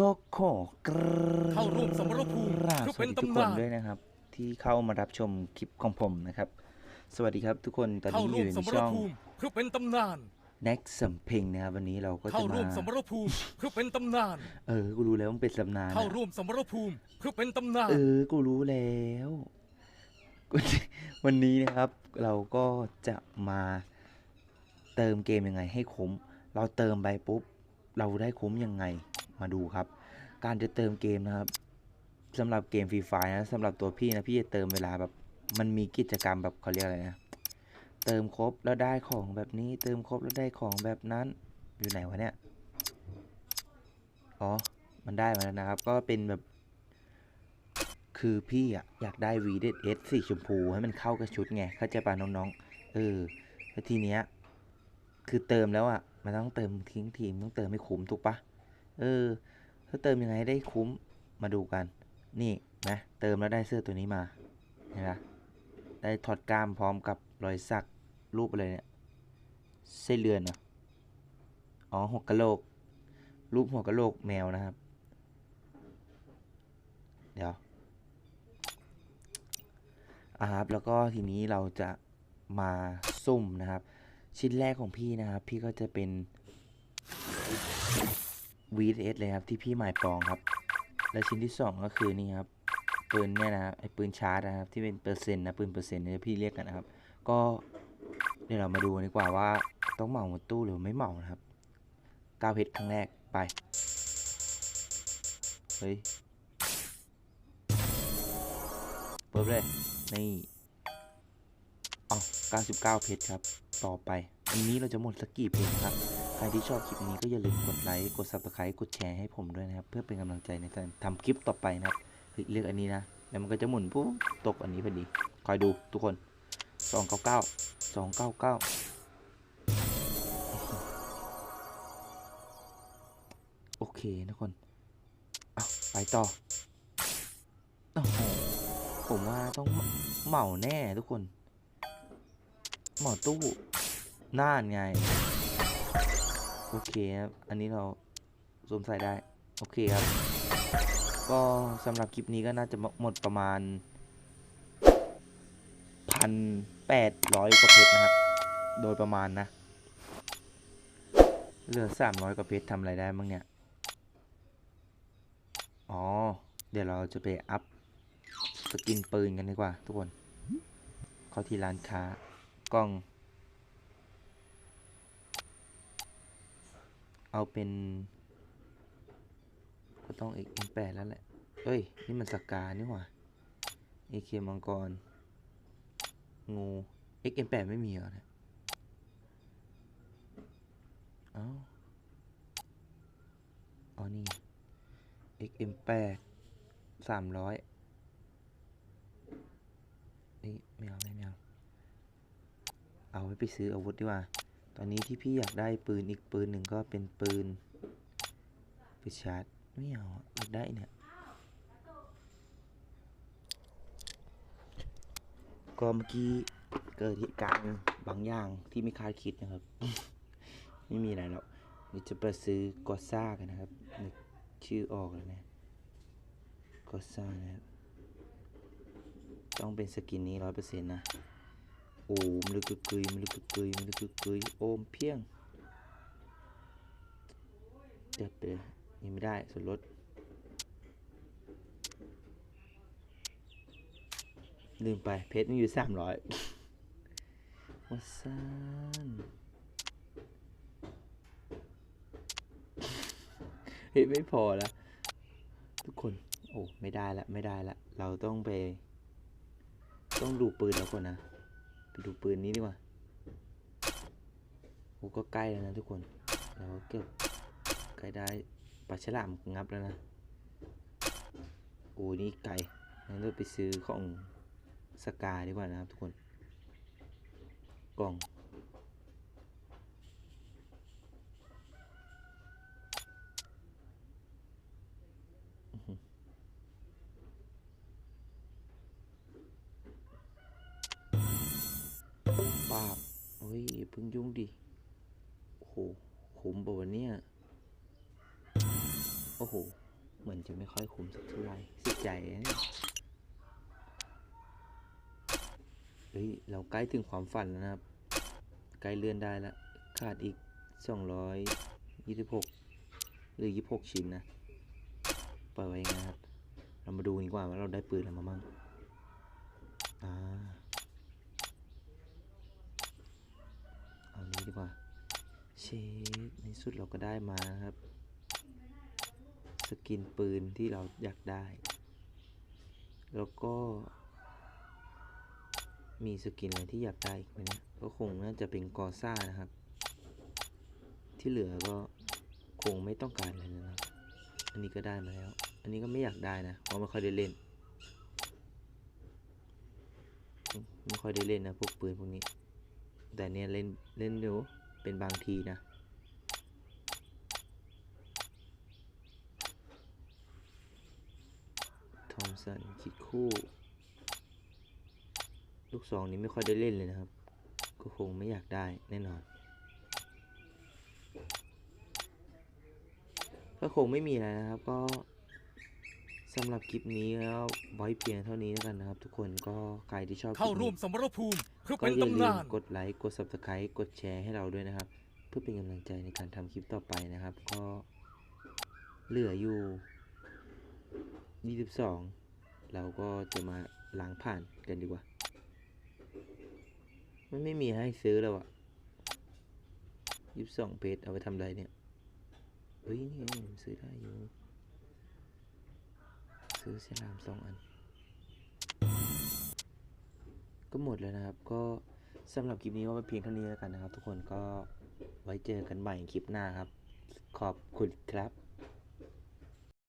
ก็ขอกราบเข้าร่วมสมรภูมิสเพื่อวัเป็สนดีทุกคนตำนานด้วยนะครับ ที่เข้ามารับชมคลิปของผมนะครับ สวัสดีครับทุกคนตอนเข้านี้อร่วมยู่สในมรช่อง ภูมิเพื่อเป็นตำนาน Next สำเพ็งนะครับวันนี้เราก็เข้าจะร่วมามสมรภูมิเพื่อเป็นตำนาน เออกูรู้แล้วมันเป็นตำนานเข้าอะ ร่วมสมรภูมิเพื่อเป็นตำนาน เออ กูรู้แล้วกู วันนี้นะครับ เราก็จะมาเติมเกมยังไงให้คุ้ม เราเติมไปปุ๊บ เราได้คุ้มยังไง มาดูครับ การจะเติมเกมนะครับสำหรับเกมฟรีไฟนะสำหรับตัวพี่นะพี่จะเติมเวลาแบบมันมีกิจกรรมแบบเขาเรียกอะไรนะเติมครบแล้วได้ของแบบนี้ เติมครบแล้วได้ของแบบนั้นอยู่ไหนวะเนี่ยอ๋อมันได้มาแล้วนะครับ ก็เป็นแบบ คือพี่อะอยากได้ v d s สีชมพูให้มันเข้ากับชุดไงเข้าใจป่ะน้องๆเออแล้วทีเนี้ยคือเติมแล้วอะมันต้องเติมทิ้งทีมต้องเติมให้คุ้มถูกปะ เออถ้าเติมยังไงให้ได้คุ้มมาดูกัน นี่นะเติมแล้วได้เสื้อตัวนี้มาเห็นปะได้ถอดกล้ามพร้อมกับรอยสักรูปอะไรเนี่ยไส้นเดือนเหรออ๋อหัวกะโหลก รูปหัวกะโหลกแมวนะครับ เดี๋ยวอ่าครับแล้วก็ทีนี้เราจะมาซุ่มนะครับ ชิ้นแรกของพี่นะครับ พี่ก็จะเป็น VS เลยครับที่พี่หมายปองครับ และชิ้นที่สองก็คือนี่ครับปืนเนี่ยนะครับไอ้ปืนชาร์จนะครับที่เป็นเปอร์เซ็นต์นะปืนเปอร์เซ็นต์เนี่ยพี่เรียกกันนะครับ ก็เดี๋ยวเรามาดูดีกว่าว่าต้องเหมาหมดตู้หรือไม่เหมานะครับก้าวเพชรครั้งแรกไปเฮ้ยเปิดเลยนี่เอา99 เพชรครับ ต่อไป อันนี้เราจะหมดสักกี่เพชรครับ ใครที่ชอบคลิปนี้ก็อย่าลืมกดไลค์กด subscribe กดแชร์ให้ผมด้วยนะครับ เพื่อเป็นกำลังใจในการทำคลิปต่อไปนะครับเลือกอันนี้นะ แล้วมันก็จะหมุนปุ๊บตกอันนี้พอดี คอยดูทุกคน 299 299 โอเคทุกคนเอาไปต่อโอ้ผมว่าต้องเหมาแน่ทุกคน เหมาตู้น่านไง โอเคครับ อันนี้เราสวมใส่ได้ โอเคครับ ก็สำหรับคลิปนี้ก็น่าจะหมดประมาณพันแปดร้อยกว่าเพชรนะครับ โดยประมาณนะ เหลือสามร้อยกว่าเพชรทำอะไรได้บ้างเนี่ย อ๋อ เดี๋ยวเราจะไปอัพสกินปืนกันดีกว่าทุกคน เข้าที่ร้านค้ากล้อง เอาเป็น ก็ต้อง XM8 แปดแล้วแหละ เอ้ย นี่มันสกานี่หว่า AK มังกร งู XM8 ไม่มีเหรอเนี่ยเอ้าอ๋อนี่ XM8 สามร้อยนี่ไม่เอาไม่เอา เอาไว้ไปซื้ออาวุธดีกว่า ตอนนี้ที่พี่อยากได้ปืนอีกปืนหนึ่งก็เป็นปืนไปชาร์จไม่เอาออยากได้เนี่ยก็เมื่อกี้เกิดเหตุการณ์บางอย่างที่ไม่คาดคิดนะครับ ไม่มีอะไรหรอกเดี๋ยวจะไปซื้อกอซ่ากันนะครับนึกชื่อออกแล้วนะกอซ่านะครับต้องเป็นสกินนี้ร้อยเปอร์เซ็นต์นะ โอ้มลึกกึยมลึกกึยมลึกกึยโอมเพียงเด็ดไปยังไม่ได้ส่วนลดลืมไป เพชรมันอยู่สามร้อยวัสานเฮ้ยไม่พอล้วทุกคน โอ้ ไม่ได้ละ ไม่ได้ละ เราต้องไป ต้องดูปืนแล้วก่อนนะ ดูปืนนี้ดีกว่าโอ้ก็ใกล้แล้วนะทุกคนเราเก็บใกล้ได้ปลาฉลามงับแล้วนะโอ้นี่ไก่งั้นเราไปซื้อของสกาดีกว่านะครับทุกคน กล่อง อื้อหือ ปาบเฮ้ยเพิ่งยุ่งดิโอ้โหขมบ่วันเนี้ยโอ้โห เหมือนจะไม่ค่อยคุ้มสักเท่าไหร่สิใจนะเนี่ยเฮ้ย เราใกล้ถึงความฝันแล้วนะครับ ใกล้เลื่อนได้แล้วขาดอีกสองร้อยยี่สิบหกหรือยี่สิบหกชิ้นนะปล่อยไว้อย่านะครับ เรามาดูดีกว่าว่าเราได้ปืนอะไรมามั่งอ่านี้ ดีกว่า เชฟในสุดเราก็ได้มาครับ สกินปืนที่เราอยากได้ แล้วก็ มีสกินอะไรที่อยากได้อีกไหมเนี่ยก็คงน่าจะเป็นกอซ่านะครับ ที่เหลือก็คงไม่ต้องการอะไรแล้วนะครับ อันนี้ก็ได้มาแล้ว อันนี้ก็ไม่อยากได้นะเพราะไม่ค่อยได้เล่น ไม่ค่อยได้เล่นนะพวกปืนพวกนี้ แต่เนี่ยเล่นเล่นอยู่เป็นบางทีนะ ทอมสันคิดคู่ ลูกสองนี้ไม่ค่อยได้เล่นเลยนะครับ ก็คงไม่อยากได้แน่นอนก็คงไม่มีอะไรนะครับก็ สำหรับคลิปนี้แล้วไว้เพียงเท่านี้แล้วกันนะครับ ทุกคนก็ใครที่ชอบคเข้าลิปร่วนี้มสมรภูมิเพื่อก็เป็นอย่าลืตำมนานกดไลค์กด subscribe กดแชร์ให้เราด้วยนะครับ เพื่อเป็นกำลังใจในการทำคลิปต่อไปนะครับ ก็เหลืออยู่ 22 เราก็จะมาล้างผ่านกันดีกว่า มันไม่มีให้ซื้อแล้วอะ22 เพจเอาไปทำอะไรเนี่ย เฮ้ยนี่ไงซื้อได้อยู่ ซื้อเซรามสองอัน ก็หมดแล้วนะครับ ก็สำหรับคลิปนี้ว่าเพียงเท่านี้แล้วกันนะครับ ทุกคนก็ไว้เจอกันใหม่คลิปหน้าครับ ขอบคุณครับ